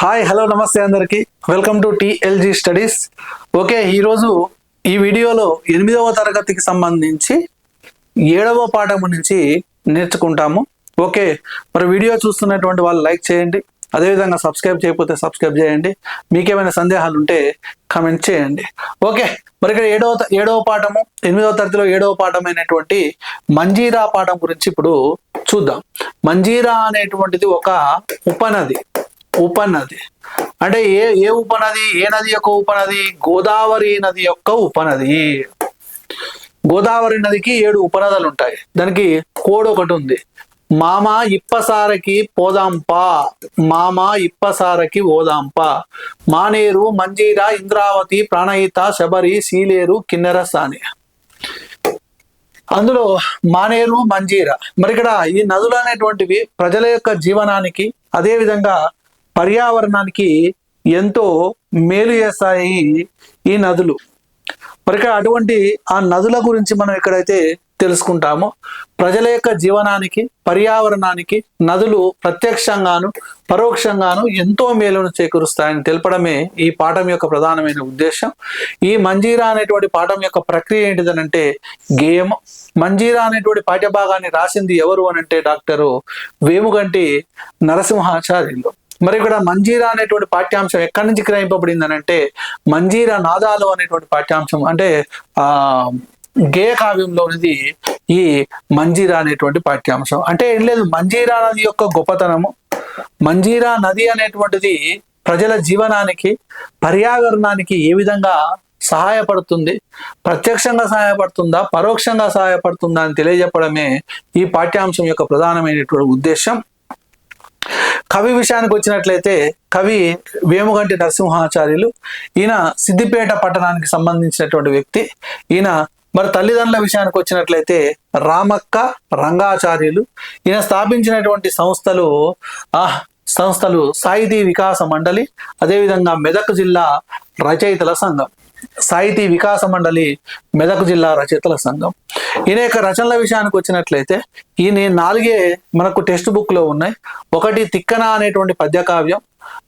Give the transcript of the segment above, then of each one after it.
Hi hello నమస్తే అందరికి. Welcome to TLG studies. Okay ఈరోజు ఈ వీడియోలో ఎనిమిదవ తరగతికి సంబంధించి ఏడవ పాఠం నుంచి నేర్చుకుంటాము. ఓకే మరి వీడియో చూస్తున్నటువంటి వాళ్ళు లైక్ చేయండి. అదేవిధంగా సబ్స్క్రైబ్ చేయకపోతే సబ్స్క్రైబ్ చేయండి. మీకేమైనా సందేహాలు ఉంటే కమెంట్ చేయండి. ఓకే మరి ఇక్కడ ఏడవ ఏడవ పాఠము ఎనిమిదవ తరగతిలో ఏడవ పాఠమైనటువంటి మంజీరా పాఠం గురించి ఇప్పుడు చూద్దాం. మంజీరా అనేటువంటిది ఒక ఉపనది. ఉపనది. అంటే ఏ ఏ ఉపనది? ఏ నది యొక్క ఉపనది? గోదావరి నది యొక్క ఉపనది. గోదావరి నదికి ఏడు ఉపనదులు ఉంటాయి దానికి కోడ్ ఒకటి ఉంది. మామ ఇప్పసారకి పోదాంపా. మామ ఇప్పసారకి ఓదాంపా. మానేరు మంజీర ఇంద్రావతి ప్రాణహిత శబరి సీలేరు కిన్నెరసాని. అందులో మానేరు మంజీర. మరి ఇక్కడ ఈ నదులు అనేటువంటివి ప్రజల యొక్క జీవనానికి అదే విధంగా పర్యావరణానికి ఎంతో మేలు చేస్తాయి ఈ నదులు. మరి అటువంటి ఆ నదుల గురించి మనం ఎక్కడైతే తెలుసుకుంటాము. ప్రజల యొక్క జీవనానికి పర్యావరణానికి నదులు ప్రత్యక్షంగాను పరోక్షంగాను ఎంతో మేలును చేకూరుస్తాయని తెలపడమే ఈ పాఠం యొక్క ప్రధానమైన ఉద్దేశం. ఈ మంజీరా అనేటువంటి పాఠం యొక్క ప్రక్రియ ఏంటిదనంటే గేయము మంజీరా అనేటువంటి పాఠ్యభాగాన్ని రాసింది ఎవరు అని అంటే డాక్టరు వేముగంటి నరసింహాచార్యులు. మరి ఇక్కడ మంజీరా అనేటువంటి పాఠ్యాంశం ఎక్కడి నుంచి గ్రహింపబడింది అని అంటే మంజీరా నాదాలు అనేటువంటి పాఠ్యాంశం అంటే ఆ గేయ కావ్యంలోనిది ఈ మంజీరా అనేటువంటి పాఠ్యాంశం. అంటే ఏం లేదు మంజీరా నది యొక్క గొప్పతనము మంజీరా నది అనేటువంటిది ప్రజల జీవనానికి పర్యావరణానికి ఏ విధంగా సహాయపడుతుంది ప్రత్యక్షంగా సహాయపడుతుందా పరోక్షంగా సహాయపడుతుందా అని తెలియజెప్పడమే ఈ పాఠ్యాంశం యొక్క ప్రధానమైనటువంటి ఉద్దేశం కవి విషయానికి వచ్చినట్లయితే కవి వేముగంటి నరసింహాచార్యులు ఈయన సిద్దిపేట పట్టణానికి సంబంధించినటువంటి వ్యక్తి ఈయన మరి తల్లిదండ్రుల విషయానికి వచ్చినట్లయితే రామక్క రంగాచార్యులు ఈయన స్థాపించినటువంటి సంస్థలు ఆ సంస్థలు సాహితీ వికాస మండలి అదేవిధంగా మెదక్ జిల్లా రచయితల సంఘం. సాహితీ వికాస మండలి మెదక్ జిల్లా రచయితల సంఘం. ఈయన యొక్క రచనల విషయానికి వచ్చినట్లయితే ఈయన నాలుగే మనకు టెక్స్ట్ బుక్లో ఉన్నాయి. ఒకటి తిక్కన అనేటువంటి పద్యకావ్యం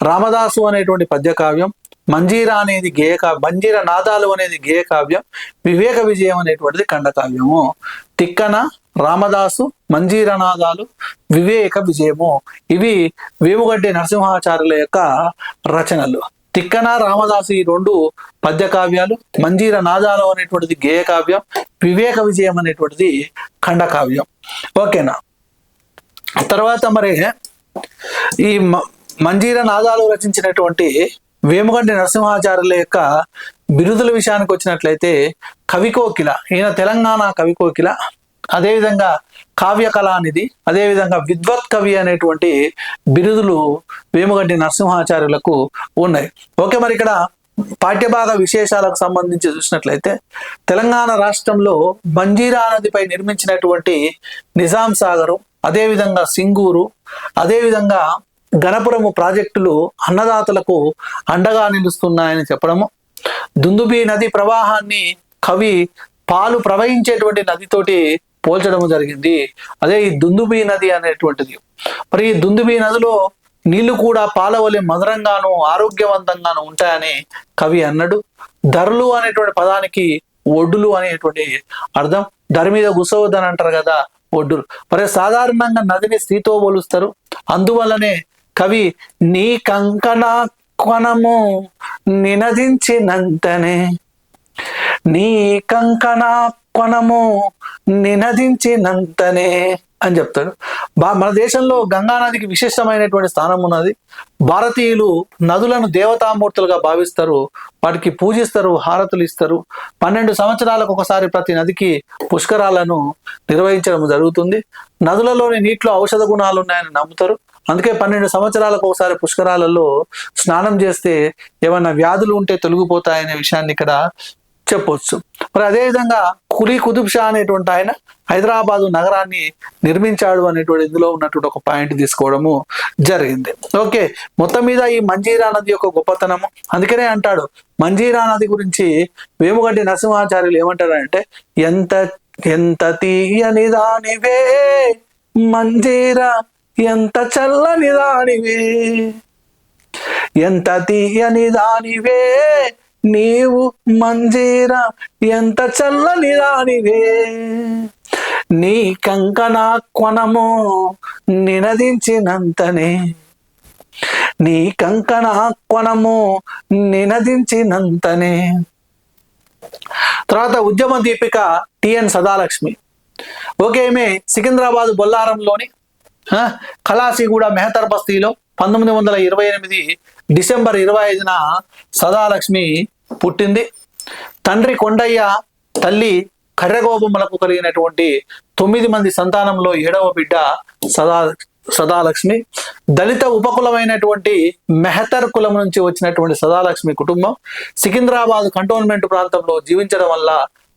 రామదాసు అనేటువంటి పద్యకావ్యం మంజీరా అనేది గేయ మంజీర నాదాలు అనేది గేయ కావ్యం వివేక విజయం అనేటువంటిది ఖండకావ్యము. తిక్కన రామదాసు మంజీర నాదాలు వివేక విజయము. ఇవి వేముగడ్డి నరసింహాచార్యుల యొక్క రచనలు. తిక్కన రామదాసు ఈ రెండు పద్య కావ్యాలు మంజీర నాదాలు అనేటువంటిది గేయ కావ్యం వివేక విజయం అనేటువంటిది ఖండ కావ్యం ఓకేనా? తర్వాత మరి ఈ మ- మంజీర నాదాలు రచించినటువంటి వేముగంటి నరసింహాచార్యుల యొక్క బిరుదుల విషయానికి వచ్చినట్లయితే కవికోకిల ఈయన తెలంగాణ కవికోకిల అదేవిధంగా కావ్య కళానిధి అదేవిధంగా విద్వత్ కవి అనేటువంటి బిరుదులు వేముగంటి నరసింహాచార్యులకు ఉన్నాయి. ఓకే మరి ఇక్కడ పాఠ్యభాగ విశేషాలకు సంబంధించి చూసినట్లయితే తెలంగాణ రాష్ట్రంలో బంజీరా నదిపై నిర్మించినటువంటి నిజాం సాగరు అదేవిధంగా సింగూరు అదేవిధంగా గణపురము ప్రాజెక్టులు అన్నదాతలకు అండగా నిలుస్తున్నాయని చెప్పడము. దుందుబి నది ప్రవాహాన్ని కవి పాలు ప్రవహించేటువంటి నదితోటి పోల్చడం జరిగింది. అదే ఈ దుందుబి నది అనేటువంటిది. మరి ఈ దుందుబి నదిలో నీళ్ళు కూడా పాలవలే మధురంగాను ఆరోగ్యవంతంగాను ఉంటాయని కవి అన్నాడు. ధరలు అనేటువంటి పదానికి ఒడ్డులు అనేటువంటి అర్థం. ధరి మీద గుసవద్దని అంటారు కదా ఒడ్డులు. మరి సాధారణంగా నదిని స్త్రీతో పోలుస్తారు. అందువల్లనే కవి నీ కంకణ కొనము నినదించినంతనే నీ కంకణ కొనము నినదించినంతనే అని చెప్తాడు. బా మన దేశంలో గంగా నదికి విశిష్టమైనటువంటి స్థానం ఉన్నది. భారతీయులు నదులను దేవతామూర్తులుగా భావిస్తారు. వాటికి పూజిస్తారు హారతులు ఇస్తారు. పన్నెండు సంవత్సరాలకు ఒకసారి ప్రతి నదికి పుష్కరాలను నిర్వహించడం జరుగుతుంది. నదులలోని నీటిలో ఔషధ గుణాలు ఉన్నాయని నమ్ముతారు. అందుకే పన్నెండు సంవత్సరాలకు ఒకసారి పుష్కరాలలో స్నానం చేస్తే ఏమైనా వ్యాధులు ఉంటే తొలగిపోతాయనే విషయాన్ని ఇక్కడ చెప్పొచ్చు. మరి అదేవిధంగా కులీ కుతుబ్ షా అనేటువంటి ఆయన హైదరాబాదు నగరాన్ని నిర్మించాడు అనేటువంటి ఇందులో ఉన్నటువంటి ఒక పాయింట్ తీసుకోవడము జరిగింది. ఓకే మొత్తం మీద ఈ మంజీరా నది యొక్క గొప్పతనము. అందుకనే అంటాడు మంజీరా నది గురించి వేముగడ్డి నరసింహాచార్యులు ఏమంటారంటే ఎంత ఎంత తీయని దానివే మంజీరా ఎంత చల్లని దానివే ఎంత తీయని దానివే నీవు మంజీరా ఎంత చల్లని దానివే? నీ కంకణ కొనము నినదించినంతనే. నీ కంకణ కొనము నినదించినంతనే. తర్వాత ఉద్యమ దీపిక టిఎన్ సదాలక్ష్మి. ఓకే ఈమె సికింద్రాబాద్ బొల్లారంలోని ఆ, కళాసిగూడ మెహతర్ బస్తీలో పంతొమ్మిది వందల ఇరవై ఎనిమిది డిసెంబర్ ఇరవై ఐదున సదాలక్ష్మి పుట్టింది. తండ్రి కొండయ్య తల్లి కర్రెగోబొమ్మలకు కలిగినటువంటి తొమ్మిది మంది సంతానంలో ఏడవ బిడ్డ సదా సదాలక్ష్మి. దళిత ఉపకులమైనటువంటి మెహతర్ కులం నుంచి వచ్చినటువంటి సదాలక్ష్మి కుటుంబం సికింద్రాబాద్ కంటోన్మెంట్ ప్రాంతంలో జీవించడం వల్ల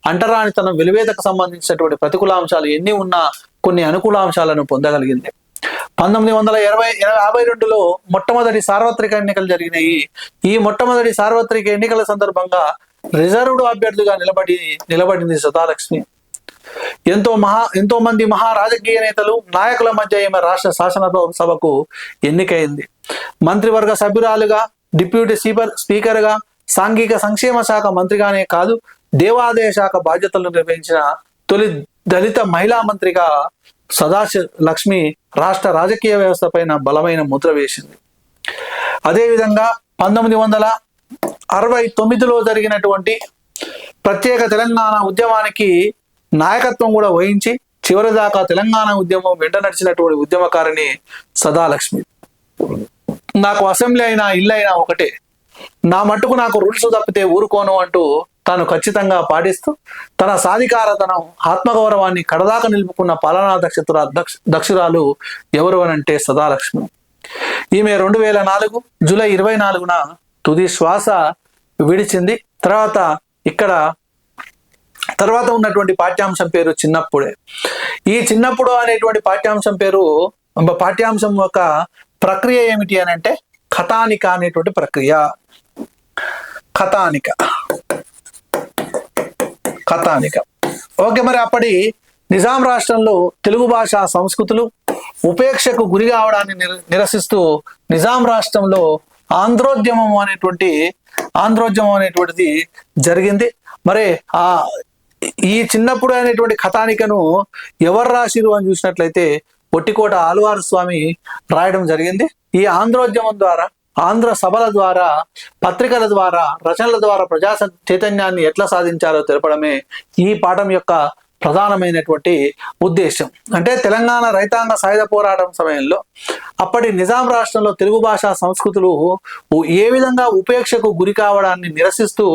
అంటరానితనం వెలివేతకు సంబంధించినటువంటి ప్రతికూలాంశాలు ఎన్ని ఉన్నా కొన్ని అనుకూలాంశాలను పొందగలిగింది. పంతొమ్మిది వందల ఇరవై యాభై రెండులో మొట్టమొదటి సార్వత్రిక ఎన్నికలు జరిగినాయి. ఈ మొట్టమొదటి సార్వత్రిక ఎన్నికల సందర్భంగా రిజర్వ్డ్ అభ్యర్థిగా నిలబడి నిలబడింది సదాలక్ష్మి ఎంతో మహా ఎంతో మంది మహా రాజకీయ నేతలు నాయకుల మధ్య ఈమె రాష్ట్ర శాసనసభకు ఎన్నికైంది. మంత్రివర్గ సభ్యురాలుగా డిప్యూటీ స్పీకర్ స్పీకర్గా సాంఘిక సంక్షేమ శాఖ మంత్రిగానే కాదు దేవాదాయ శాఖ బాధ్యతలు నిర్వహించిన తొలి దళిత మహిళా మంత్రిగా సదాశ లక్ష్మి రాష్ట్ర రాజకీయ వ్యవస్థ పైన బలమైన ముద్ర వేసింది. అదేవిధంగా పంతొమ్మిది వందల అరవై తొమ్మిదిలో జరిగినటువంటి ప్రత్యేక తెలంగాణ ఉద్యమానికి నాయకత్వం కూడా వహించి చివరిదాకా తెలంగాణ ఉద్యమం వెంట నడిచినటువంటి ఉద్యమకారిణి సదాలక్ష్మి. నాకు అసెంబ్లీ అయినా ఇల్లు అయినా ఒకటే. నా మట్టుకు నాకు రూల్స్ తప్పితే ఊరుకోను అంటూ తాను ఖచ్చితంగా పాటిస్తూ తన సాధికారతనం ఆత్మగౌరవాన్ని కడదాకా నిలుపుకున్న పాలనా దక్షతుర దక్ష దక్షురాలు ఎవరు అనంటే సదాలక్ష్మి. ఈమె రెండు వేల నాలుగు జూలై ఇరవై నాలుగున తుది శ్వాస విడిచింది. తర్వాత ఇక్కడ తర్వాత ఉన్నటువంటి పాఠ్యాంశం పేరు చిన్నప్పుడే. ఈ చిన్నప్పుడు అనేటువంటి పాఠ్యాంశం పేరు పాఠ్యాంశం యొక్క ప్రక్రియ ఏమిటి అని అంటే కథానిక అనేటువంటి ప్రక్రియ. కథానిక. కథానిక. ఓకే మరి అప్పటి నిజాం రాష్ట్రంలో తెలుగు భాష సంస్కృతులు ఉపేక్షకు గురి కావడాన్ని నిర- నిరసిస్తూ నిజాం రాష్ట్రంలో ఆంధ్రోద్యమం అనేటువంటి ఆంధ్రోద్యమం అనేటువంటిది జరిగింది. మరి ఆ ఈ చిన్నప్పుడు అనేటువంటి కథానికను ఎవరు రాసిరు అని చూసినట్లయితే పొట్టికోట ఆలువారు స్వామి రాయడం జరిగింది. ఈ ఆంధ్రోద్యమం ద్వారా ఆంధ్ర సభల ద్వారా పత్రికల ద్వారా రచనల ద్వారా ప్రజా చైతన్యాన్ని ఎట్లా సాధించారో తెలపడమే ఈ పాఠం యొక్క ప్రధానమైనటువంటి ఉద్దేశం అంటే తెలంగాణ రైతాంగ సాయుధ పోరాటం సమయంలో అప్పటి నిజాం రాష్ట్రంలో తెలుగు భాషా సంస్కృతులు ఏ విధంగా ఉపేక్షకు గురి కావడాన్ని నిరసిస్తూ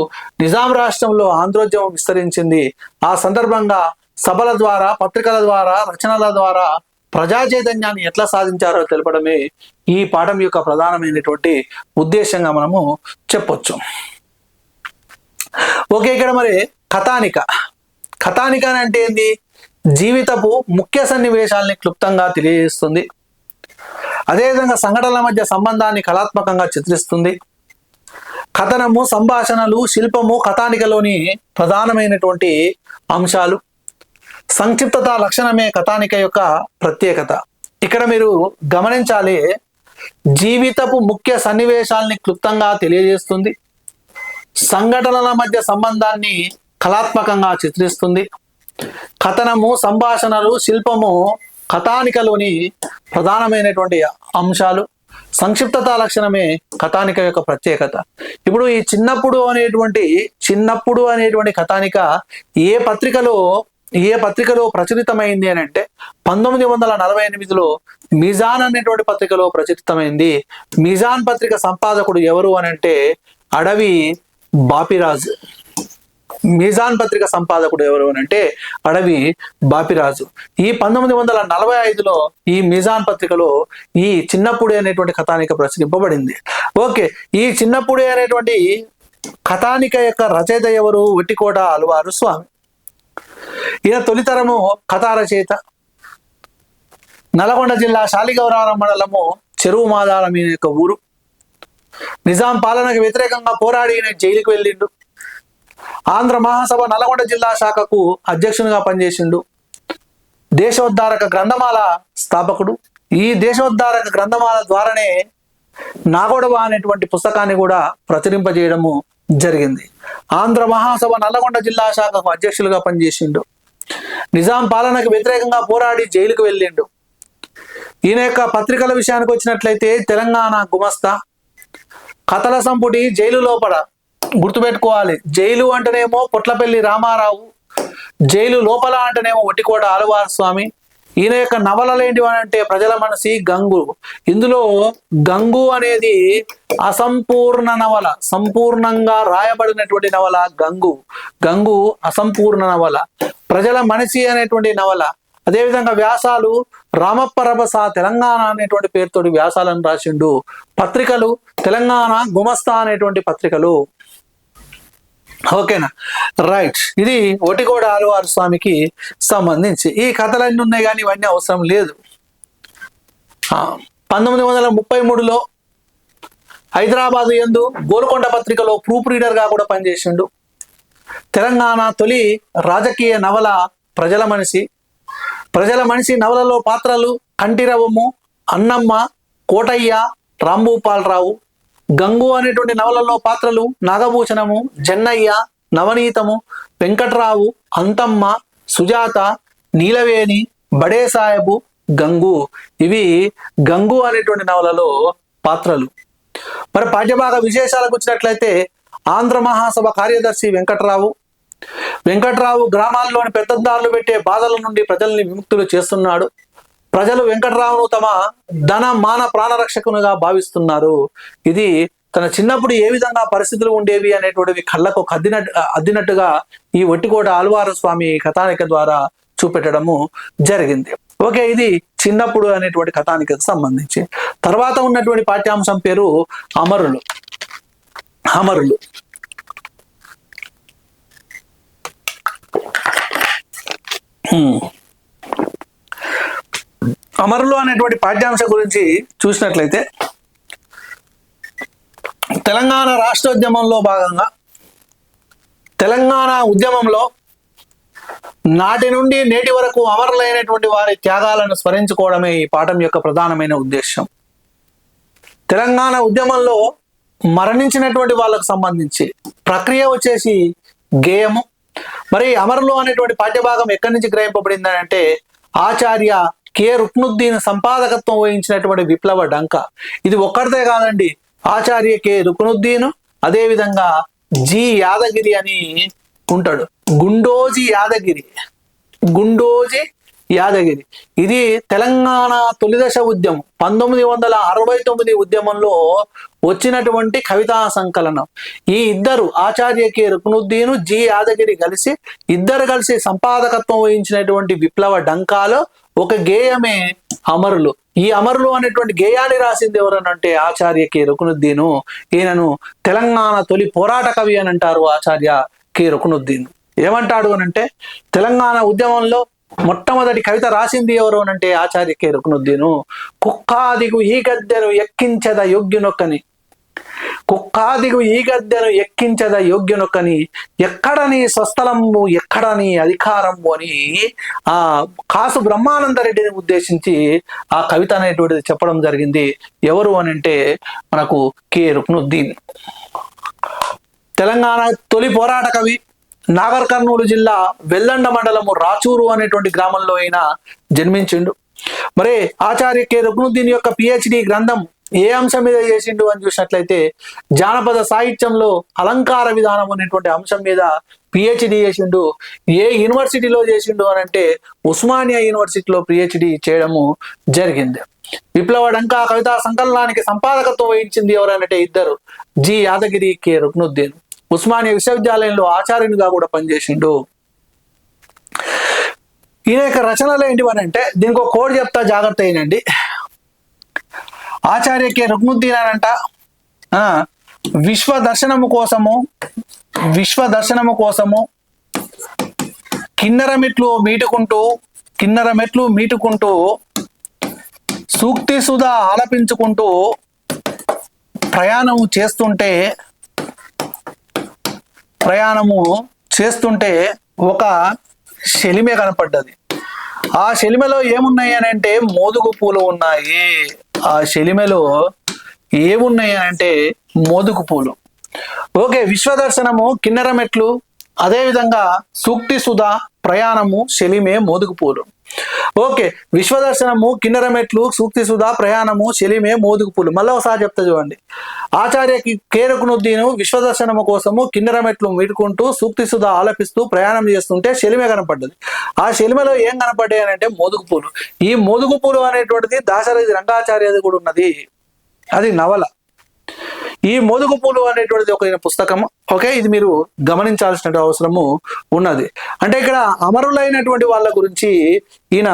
నిజాం రాష్ట్రంలో ఆంధ్రోద్యమం విస్తరించింది ఆ సందర్భంగా సభల ద్వారా పత్రికల ద్వారా రచనల ద్వారా ప్రజా చైతన్యాన్ని ఎట్లా సాధించారో తెలపడమే ఈ పాఠం యొక్క ప్రధానమైనటువంటి ఉద్దేశంగా మనము చెప్పొచ్చు. ఓకే ఇక్కడ మరి కథానిక. కథానిక అని అంటే ఏంది? జీవితపు ముఖ్య సన్నివేశాలని క్లుప్తంగా తెలియజేస్తుంది. అదేవిధంగా సంఘటనల మధ్య సంబంధాన్ని కళాత్మకంగా చిత్రిస్తుంది. కథనము సంభాషణలు శిల్పము కథానికలోని ప్రధానమైనటువంటి అంశాలు. సంక్షిప్తత లక్షణమే కథానిక యొక్క ప్రత్యేకత. ఇక్కడ మీరు గమనించాలి జీవితపు ముఖ్య సన్నివేశాల్ని క్లుప్తంగా తెలియజేస్తుంది. సంఘటనల మధ్య సంబంధాన్ని కళాత్మకంగా చిత్రిస్తుంది. కథనము సంభాషణలు శిల్పము కథానికలోని ప్రధానమైనటువంటి అంశాలు. సంక్షిప్తత లక్షణమే కథానిక యొక్క ప్రత్యేకత. ఇప్పుడు ఈ చిన్నప్పుడు అనేటువంటి చిన్నప్పుడు అనేటువంటి కథానిక ఏ పత్రికలో ఏ పత్రికలో ప్రచురితమైంది అని అంటే పంతొమ్మిది వందల నలభై ఎనిమిదిలో మిజాన్ అనేటువంటి పత్రికలో ప్రచురితమైంది. మిజాన్ పత్రిక సంపాదకుడు ఎవరు అని అంటే అడవి బాపిరాజు. మిజాన్ పత్రిక సంపాదకుడు ఎవరు అని అంటే అడవి బాపిరాజు. ఈ పంతొమ్మిది వందల నలభై ఐదులో ఈ మిజాన్ పత్రికలో ఈ చిన్నప్పుడే అనేటువంటి కథానిక ప్రచురింపబడింది. ఓకే ఈ చిన్నప్పుడే అనేటువంటి కథానిక యొక్క రచయిత ఎవరు? వెట్టికోట అలవారు స్వామి. ఈయన తొలితరము కథా రచయిత నల్గొండ జిల్లా శాలిగౌరారం మండలము చెరువు మాదారం ఈయన యొక్క ఊరు. నిజాం పాలనకు వ్యతిరేకంగా పోరాడి ఈయన వెళ్ళిండు. ఆంధ్ర మహాసభ నల్గొండ జిల్లా శాఖకు అధ్యక్షునిగా పనిచేసిండు. దేశోద్ధారక గ్రంథమాల స్థాపకుడు. ఈ దేశోద్ధారక గ్రంథమాల ద్వారానే నాగొడవ అనేటువంటి పుస్తకాన్ని కూడా ప్రచురింపజేయడము జరిగింది. ఆంధ్ర మహాసభ నల్లగొండ జిల్లా శాఖకు అధ్యక్షులుగా పనిచేసిండు. నిజాం పాలనకు వ్యతిరేకంగా పోరాడి జైలుకు వెళ్ళిండు. ఈయన యొక్క పత్రికల విషయానికి వచ్చినట్లయితే తెలంగాణ గుమస్తా. కథల సంపుటి జైలు లోపల గుర్తుపెట్టుకోవాలి. జైలు అంటేనేమో పొట్లపల్లి రామారావు జైలు లోపల అంటేనేమో ఒట్టికోట ఆలువార స్వామి ఈయన యొక్క నవలలు ఏంటి అని అంటే ప్రజల మనసి గంగు. ఇందులో గంగు అనేది అసంపూర్ణ నవల సంపూర్ణంగా రాయబడినటువంటి నవల గంగు. గంగు అసంపూర్ణ నవల. ప్రజల మనసి అనేటువంటి నవల. అదేవిధంగా వ్యాసాలు రామప్పరబస తెలంగాణ అనేటువంటి పేరుతోటి వ్యాసాలను రాసిండు. పత్రికలు తెలంగాణ గుమస్తా అనేటువంటి పత్రికలు. ఓకేనా? రైట్. ఇది ఒటిగోడ ఆలువారు స్వామికి సంబంధించి. ఈ కథలన్నీ ఉన్నాయి కానీ ఇవన్నీ అవసరం లేదు. పంతొమ్మిది వందల ముప్పై మూడులో హైదరాబాద్ ఎందు గోల్కొండ పత్రికలో ప్రూఫ్ రీడర్గా కూడా పనిచేసిండు. తెలంగాణ తొలి రాజకీయ నవల ప్రజల మనిషి. ప్రజల మనిషి నవలలో పాత్రలు కంటిరవము అన్నమ్మ కోటయ్య రాంభూపాలరావు గంగు అనేటువంటి నవలలో పాత్రలు నాగభూషణము జన్నయ్య నవనీతము వెంకట్రావు అంతమ్మ సుజాత నీలవేణి బడే సాహెబు గంగు. ఇవి గంగు అనేటువంటి నవలలో పాత్రలు. మరి పాఠ్యభాగ విశేషాలకు వచ్చినట్లయితే ఆంధ్ర మహాసభ కార్యదర్శి వెంకట్రావు. వెంకట్రావు గ్రామాల్లోని పెద్దదారులు పెట్టే బాధల నుండి ప్రజల్ని విముక్తులు చేస్తున్నాడు. ప్రజలు వెంకటరావును తమ ధన మాన ప్రాణరక్షకునిగా భావిస్తున్నారు. ఇది తన చిన్నప్పుడు ఏ విధంగా పరిస్థితులు ఉండేవి అనేటువంటివి కళ్ళకు కద్దినట్టు అద్దినట్టుగా ఈ ఒట్టికోట ఆల్వార స్వామి కథానిక ద్వారా చూపెట్టడము జరిగింది. ఓకే ఇది చిన్నప్పుడు అనేటువంటి కథానికకు సంబంధించి. తర్వాత ఉన్నటువంటి పాఠ్యాంశం పేరు అమరులు. అమరులు. Hmm. అమరులు అనేటువంటి పాఠ్యాంశం గురించి చూసినట్లయితే తెలంగాణ రాష్ట్రోద్యమంలో భాగంగా తెలంగాణ ఉద్యమంలో నాటి నుండి నేటి వరకు అమరులైనటువంటి వారి త్యాగాలను స్మరించుకోవడమే ఈ పాఠం యొక్క ప్రధానమైన ఉద్దేశం తెలంగాణ ఉద్యమంలో మరణించినటువంటి వాళ్ళకు సంబంధించి ప్రక్రియ వచ్చేసి గేయము. మరి అమరులు అనేటువంటి పాఠ్యభాగం ఎక్కడి నుంచి గ్రహింపబడింది అంటే ఆచార్య కె. రుక్నుద్దీన్ సంపాదకత్వం వహించినటువంటి విప్లవ డంక. ఇది ఒక్కడితే కాదండి. ఆచార్య కె. రుక్నుద్దీన్ అదేవిధంగా జి. యాదగిరి అని ఉంటాడు. గుండోజీ యాదగిరి. గుండోజీ యాదగిరి. ఇది తెలంగాణ తొలిదశ ఉద్యమం. పంతొమ్మిది వందల అరవై తొమ్మిది ఉద్యమంలో వచ్చినటువంటి కవితా సంకలనం. ఈ ఇద్దరు ఆచార్య కె. రుక్నుద్దీను జి. యాదగిరి కలిసి ఇద్దరు కలిసి సంపాదకత్వం వహించినటువంటి విప్లవ డంకాలో ఒక గేయమే అమరులు. ఈ అమరులు అనేటువంటి గేయాన్ని రాసింది ఎవరనంటే ఆచార్య కె. రుకునుద్దీను. ఈయనను తెలంగాణ తొలి పోరాట కవి అని అంటారు ఆచార్య కె. రుకునుద్దీన్. ఏమంటాడు అనంటే తెలంగాణ ఉద్యమంలో మొట్టమొదటి కవిత రాసింది ఎవరు అంటే ఆచార్య కే. రుకునుద్దీను. కుక్కాదిగు ఈ గద్దెను ఎక్కించద యోగ్యునొక్కని. కుక్కాదిగు ఈ గద్దెను ఎక్కించద యోగ్యునొక్కని. ఎక్కడని స్వస్థలము ఎక్కడని అధికారము అని ఆ కాసు బ్రహ్మానంద రెడ్డిని ఉద్దేశించి ఆ కవిత అనేటువంటిది చెప్పడం జరిగింది. ఎవరు అని అంటే మనకు కే. రుక్నుద్దీన్. తెలంగాణ తొలి పోరాట కవి నాగర్ కర్నూలు జిల్లా వెల్లండ మండలము రాచూరు అనేటువంటి గ్రామంలో ఆయన జన్మించిండు. మరి ఆచార్య కె. రుగ్నుద్దీన్ యొక్క పిహెచ్డి గ్రంథం ఏ అంశం మీద చేసిండు అని చూసినట్లయితే జానపద సాహిత్యంలో అలంకార విధానం అనేటువంటి అంశం మీద పిహెచ్డి చేసిండు. ఏ యూనివర్సిటీలో చేసిండు అని అంటే ఉస్మానియా యూనివర్సిటీలో పిహెచ్డి చేయడము జరిగింది. విప్లవ డంకా కవితా సంకలనానికి సంపాదకత్వం వహించింది ఎవరంటే ఇద్దరు జి యాదగిరి కె. రుక్నుద్దీన్ ఉస్మానియా విశ్వవిద్యాలయంలో ఆచార్యునిగా కూడా పనిచేసిండు. ఈయన యొక్క రచనలు ఏంటివని అంటే దీనికి ఒక కోడ్ చెప్తా జాగ్రత్త అయినండి. ఆచార్య కె. రుక్నుద్దీన్ అని అంట ఆ, విశ్వ దర్శనము కోసము విశ్వ దర్శనము కోసము కిన్నెర మెట్లు మీటుకుంటూ కిన్నెర మెట్లు మీటుకుంటూ సూక్తి సుధా ఆలపించుకుంటూ ప్రయాణం చేస్తుంటే ప్రయాణము చేస్తుంటే ఒక శలిమే కనపడ్డది. ఆ శలిమలో ఏమున్నాయి అని అంటే మోదుగు పూలు ఉన్నాయి. ఆ శలిమలో ఏమున్నాయి అంటే మోదుగు పూలు. ఓకే విశ్వదర్శనము కిన్నెర మెట్లు అదేవిధంగా సూక్తి సుధ ప్రయాణము శలిమే మోదుగు పూలు. ఓకే విశ్వదర్శనము కిన్నరమెట్లు సూక్తి సుధా ప్రయాణము శలిమే మోదుగుపులు మళ్ళీ ఒకసారి చెప్తా చూడండి. ఆచార్యకి కేరకునుద్దీను విశ్వదర్శనము కోసము కిన్నరమెట్లు మీటుకుంటూ సూక్తి సుధా ఆలపిస్తూ ప్రయాణం చేస్తుంటే శలిమే కనపడ్డది. ఆ శలిమలో ఏం కనపడ్డాయి అని అంటే మోదుగుపూలు ఈ మోదుగుపూలు అనేటువంటిది దాశరథి రంగాచార్యది కూడా ఉన్నది. అది నవల. ఈ మోదుగు పూలు అనేటువంటిది ఒక పుస్తకం ఓకే? ఇది మీరు గమనించాల్సిన అవసరము ఉన్నది. అంటే ఇక్కడ అమరులైనటువంటి వాళ్ళ గురించి ఈయన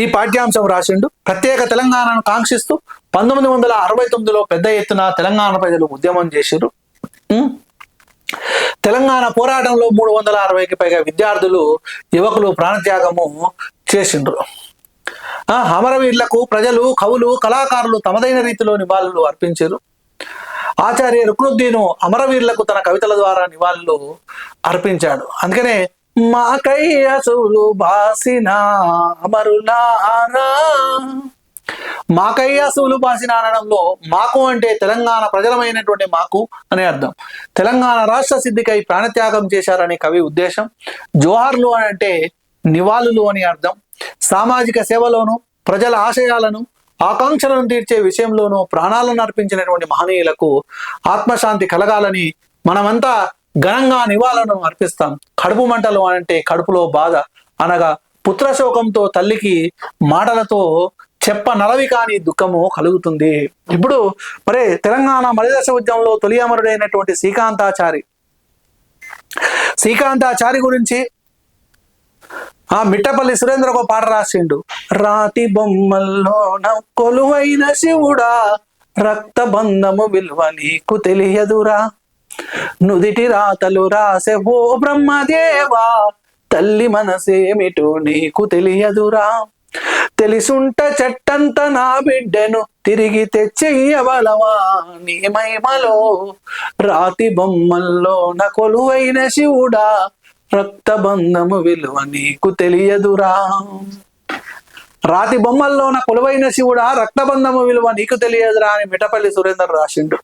ఈ పాఠ్యాంశం రాసిండు. ప్రత్యేక తెలంగాణను కాంక్షిస్తూ పంతొమ్మిది వందల అరవై తొమ్మిదిలో పెద్ద ఎత్తున తెలంగాణ ప్రజలు ఉద్యమం చేశారు తెలంగాణ పోరాటంలో మూడు వందల అరవైకి పైగా విద్యార్థులు యువకులు ప్రాణత్యాగము చేసిండ్రు. ఆ అమరవీరులకు ప్రజలు కవులు కళాకారులు తమదైన రీతిలో నివాళులు అర్పించారు. ఆచార్య రుక్నుద్దీను అమరవీరులకు తన కవితల ద్వారా నివాళులు అర్పించాడు. అందుకనే మాకై అసులు బాసిన అమరులారా మాకై అసులు బాసిన అనడంలో మాకు అంటే తెలంగాణ ప్రజలమైనటువంటి మాకు అనే అర్థం. తెలంగాణ రాష్ట్ర సిద్ధికై ప్రాణత్యాగం చేశారనే కవి ఉద్దేశం. జోహార్లు అని అంటే నివాళులు అని అర్థం. సామాజిక సేవలోను ప్రజల ఆశయాలను ఆకాంక్షలను తీర్చే విషయంలోనూ ప్రాణాలను అర్పించినటువంటి మహనీయులకు ఆత్మశాంతి కలగాలని మనమంతా ఘనంగా నివాళులను అర్పిస్తాం. కడుపు మంటలు అంటే కడుపులో బాధ అనగా పుత్రశోకంతో తల్లికి మాటలతో చెప్ప నలవి కాని దుఃఖము కలుగుతుంది. ఇప్పుడు మరి తెలంగాణ మలిదశ ఉద్యమంలో తొలి అమరుడైనటువంటి శ్రీకాంతాచారి. శ్రీకాంతాచారి గురించి ఆ మిట్టపల్లి సురేంద్ర ఒక పాట రాసిండు. రాతి బొమ్మల్లోన కొలువైన శివుడా రక్త బంధము విలువ నీకు తెలియదురా. నుదిటి రాతలు రాసే ఓ బ్రహ్మదేవా తల్లి మనసేమిటో నీకు తెలియదురా. తెలిసుంట చెట్టంత నా బిడ్డను తిరిగి తెచ్చెయ్యవలవా నీ మహిమలో. రాతి బొమ్మల్లో నా కొలువైన శివుడా రక్తబంధము విలువ నీకు తెలియదురా. రాతి బొమ్మల్లోన కొలువైన శివుడా రక్తబంధము విలువ నీకు తెలియదురా అని మిఠపల్లి సురేందర్ రాసిండు.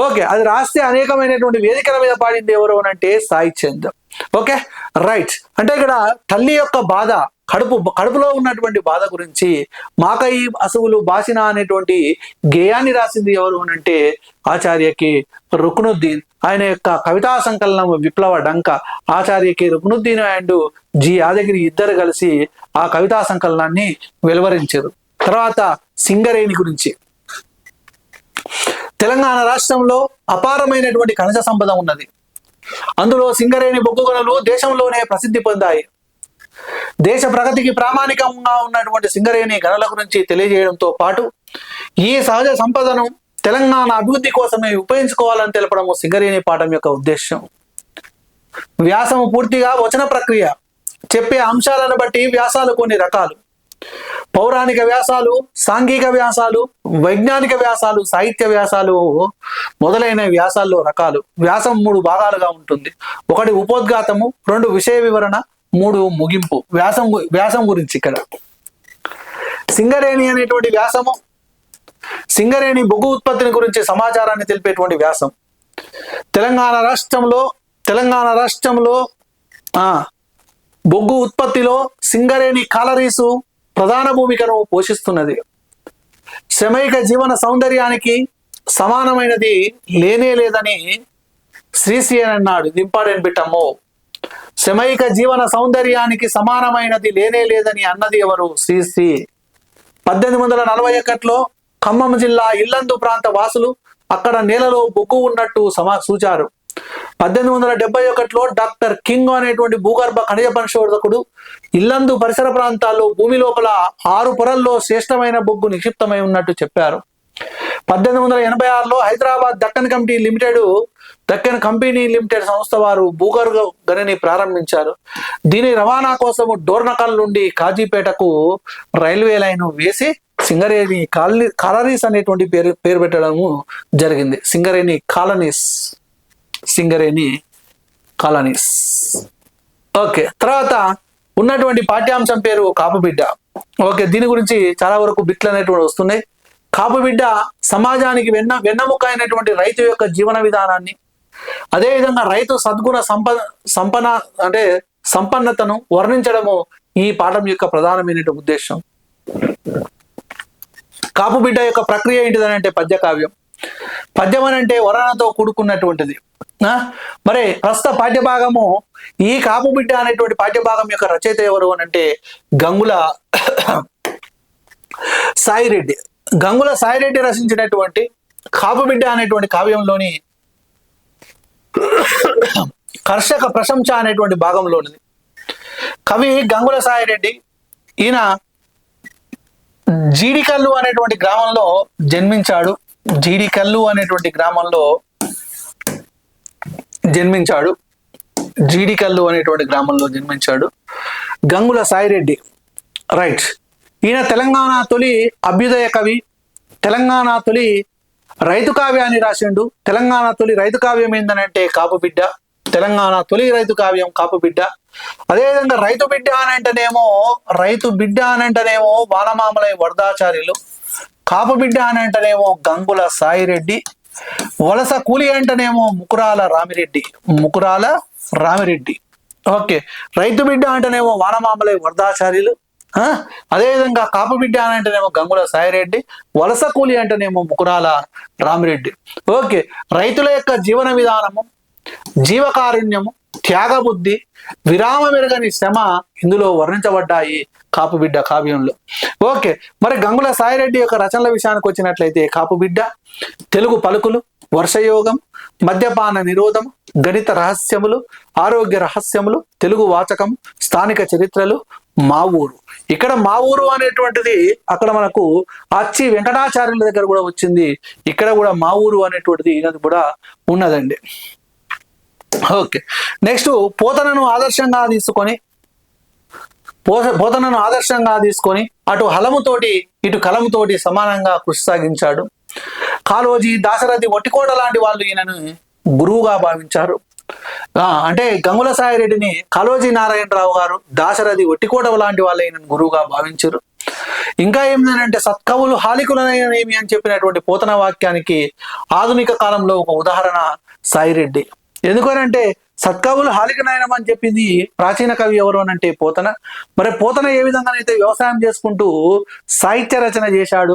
ఓకే అది రాస్తే అనేకమైనటువంటి వేదికల మీద పాడింది ఎవరు అని అంటే సాయి చంద్. Okay right. అంటే ఇక్కడ తల్లి యొక్క బాధ కడుపు కడుపులో ఉన్నటువంటి బాధ గురించి మాకై అసువులు బాసిన అనేటువంటి గేయాన్ని రాసింది ఎవరు అని అంటే ఆచార్యకి రుక్నుద్దీన్. ఆయన యొక్క కవితా సంకలనం విప్లవ డంక ఆచార్యకి రుక్నుద్దీన్ అండ్ జి యాదగిరి ఇద్దరు కలిసి ఆ కవితా సంకలనాన్ని వెలువరించారు. తర్వాత సింగరేణి గురించి. తెలంగాణ రాష్ట్రంలో అపారమైనటువంటి ఖనిజ సంపద ఉన్నది. అందులో సింగరేణి బొగ్గు గనులు దేశంలోనే ప్రసిద్ధి పొందాయి. దేశ ప్రగతికి ప్రామాణికంగా ఉన్నటువంటి సింగరేణి గనుల గురించి తెలియజేయడంతో పాటు ఈ సహజ సంపదను తెలంగాణ అభివృద్ధి కోసమే ఉపయోగించుకోవాలని తెలపడము సింగరేణి పాఠం యొక్క ఉద్దేశం వ్యాసము పూర్తిగా వచన ప్రక్రియ చెప్పే అంశాలను బట్టి వ్యాసాలు కొన్ని రకాలు. పౌరాణిక వ్యాసాలు సాంఘిక వ్యాసాలు వైజ్ఞానిక వ్యాసాలు సాహిత్య వ్యాసాలు మొదలైన వ్యాసాల్లో రకాలు. వ్యాసం మూడు భాగాలుగా ఉంటుంది. ఒకటి ఉపోద్ఘాతము రెండు విషయ వివరణ మూడు ముగింపు. వ్యాసం గు- వ్యాసం గురించి ఇక్కడ. సింగరేణి అనేటువంటి వ్యాసము సింగరేణి బొగ్గు ఉత్పత్తిని గురించి సమాచారాన్ని తెలిపేటువంటి వ్యాసం. తెలంగాణ రాష్ట్రంలో తెలంగాణ రాష్ట్రంలో ఆ బొగ్గు ఉత్పత్తిలో సింగరేణి కాలరీసు ప్రధాన భూమికను పోషిస్తున్నది. శ్రమైక జీవన సౌందర్యానికి సమానమైనది లేనే లేదని శ్రీశ్రీయన్ అన్నాడు. ఇది బిట్టమ్మో. శమైక జీవన సౌందర్యానికి సమానమైనది లేనే లేదని అన్నది ఎవరు? శ్రీశ్రీ. పద్దెనిమిది వందల నలభై ఒకటిలో ఖమ్మం జిల్లా ఇల్లందు ప్రాంత వాసులు అక్కడ నేలలో బొగ్గు ఉన్నట్టు సమా సూచారు. పద్దెనిమిది వందల డెబ్బై ఒకటిలో డాక్టర్ కింగ్ అనేటువంటి భూగర్భ ఖనిజ పరిశోధకుడు ఇల్లందు పరిసర ప్రాంతాల్లో భూమి లోపల ఆరు పొరల్లో శ్రేష్టమైన బొగ్గు నిక్షిప్తమై ఉన్నట్టు చెప్పారు. పద్దెనిమిది వందల ఎనభై ఆరులో Hyderabad Deccan committee limited Deccan company limited సంస్థ వారు భూగర్భ గనిని ప్రారంభించారు. దీని రవాణా కోసము డోర్నకల్ నుండి కాజీపేటకు రైల్వే లైన్ వేసి సింగరేణి కాలనీ కాలనీస్ అనేటువంటి పేరు పేరు పెట్టడము జరిగింది. Singareni colonies Singareni colonies. Okay తర్వాత ఉన్నటువంటి పాఠ్యాంశం పేరు కాపుబిడ్డ. ఓకే దీని గురించి చాలా వరకు బిట్లు అనేటువంటి వస్తున్నాయి. కాపుబిడ్డ సమాజానికి వెన్న వెన్నముక అయినటువంటి రైతు యొక్క జీవన విధానాన్ని అదేవిధంగా రైతు సద్గుణ సంప సంపన్న అంటే సంపన్నతను వర్ణించడము ఈ పాఠం యొక్క ప్రధానమైన ఉద్దేశం. కాపు బిడ్డ యొక్క ప్రక్రియ ఏంటిదని అంటే పద్య కావ్యం పద్యం అని అంటే వరణతో కూడుకున్నటువంటిది. మరి ప్రస్తుత పాఠ్యభాగము ఈ కాపు బిడ్డ అనేటువంటి పాఠ్యభాగం యొక్క రచయిత ఎవరు అని అంటే గంగుల సాయిరెడ్డి. గంగుల సాయిరెడ్డి రచించినటువంటి కాపు బిడ్డ అనేటువంటి కావ్యంలోని కర్షక ప్రశంస అనేటువంటి భాగంలోనిది. కవి గంగుల సాయిరెడ్డి ఈయన జీడికల్లు అనేటువంటి గ్రామంలో జన్మించాడు. జీడికల్లు అనేటువంటి గ్రామంలో జన్మించాడు. జీడికల్లు అనేటువంటి గ్రామంలో జన్మించాడు గంగుల సాయిరెడ్డి రైట్. ఈయన తెలంగాణ తొలి అభ్యుదయ కవి తెలంగాణ తొలి రైతు కావ్యాన్ని రాసిండు. తెలంగాణ తొలి రైతు కావ్యం ఏందనంటే కాపు బిడ్డ. తెలంగాణ తొలి రైతు కావ్యం కాపు బిడ్డ. అదేవిధంగా రైతు బిడ్డ అనంటేనేమో రైతు బిడ్డ అనంటేనేమో బాలమామలై వరదాచార్యులు. కాపు బిడ్డ అనంటేనేమో గంగుల సాయిరెడ్డి. వలస కూలి అంటేనేమో ముకురాల రామిరెడ్డి. ముకురాల రామిరెడ్డి. ఓకే. రైతు బిడ్డ అంటేనేమో వానమామలై వరదాచార్యులు. అదేవిధంగా కాపుబిడ్డ అని అంటేనేమో గంగుల సాయిరెడ్డి వలస కూలి అంటేనేమో ముకురాల రామిరెడ్డి. ఓకే రైతుల యొక్క జీవన విధానము జీవకారుణ్యము త్యాగబుద్ధి విరామ మెరుగని శ్రమ ఇందులో వర్ణించబడ్డాయి కాపుబిడ్డ కావ్యంలో. ఓకే మరి గంగుల సాయిరెడ్డి యొక్క రచనల విషయానికి వచ్చినట్లయితే కాపుబిడ్డ తెలుగు పలుకులు వర్షయోగం మద్యపాన నిరోధం గణిత రహస్యములు ఆరోగ్య రహస్యములు తెలుగు వాచకం స్థానిక చరిత్రలు మా ఊరు. ఇక్కడ మా ఊరు అనేటువంటిది అక్కడ మనకు అచ్చి వెంకటాచార్యుల దగ్గర కూడా వచ్చింది. ఇక్కడ కూడా మా ఊరు అనేటువంటిది ఈయనది కూడా ఉన్నదండి. ఓకే. నెక్స్ట్ పోతనను ఆదర్శంగా తీసుకొని పోత పోతనను ఆదర్శంగా తీసుకొని అటు హలముతోటి ఇటు కలముతోటి సమానంగా కృషి సాగించాడు. కాలోజీ దాశరథి ఒట్టికోట లాంటి వాళ్ళు ఈయనను గురువుగా భావించారు. అంటే గంగుల సాయిరెడ్డిని కాలోజీ నారాయణరావు గారు దాశరథి ఒట్టికోట లాంటి వాళ్ళు గురువుగా భావించారు. ఇంకా ఏమిటంటే సత్కవులు హాలికులనేమి అని చెప్పినటువంటి పోతన వాక్యానికి ఆధునిక కాలంలో ఒక ఉదాహరణ సాయిరెడ్డి. ఎందుకనంటే సత్కవులు హాలికనయనం అని చెప్పింది ప్రాచీన కవి ఎవరు అని అంటే పోతన. మరి పోతన ఏ విధంగానైతే వ్యవసాయం చేసుకుంటూ సాహిత్య రచన చేశాడు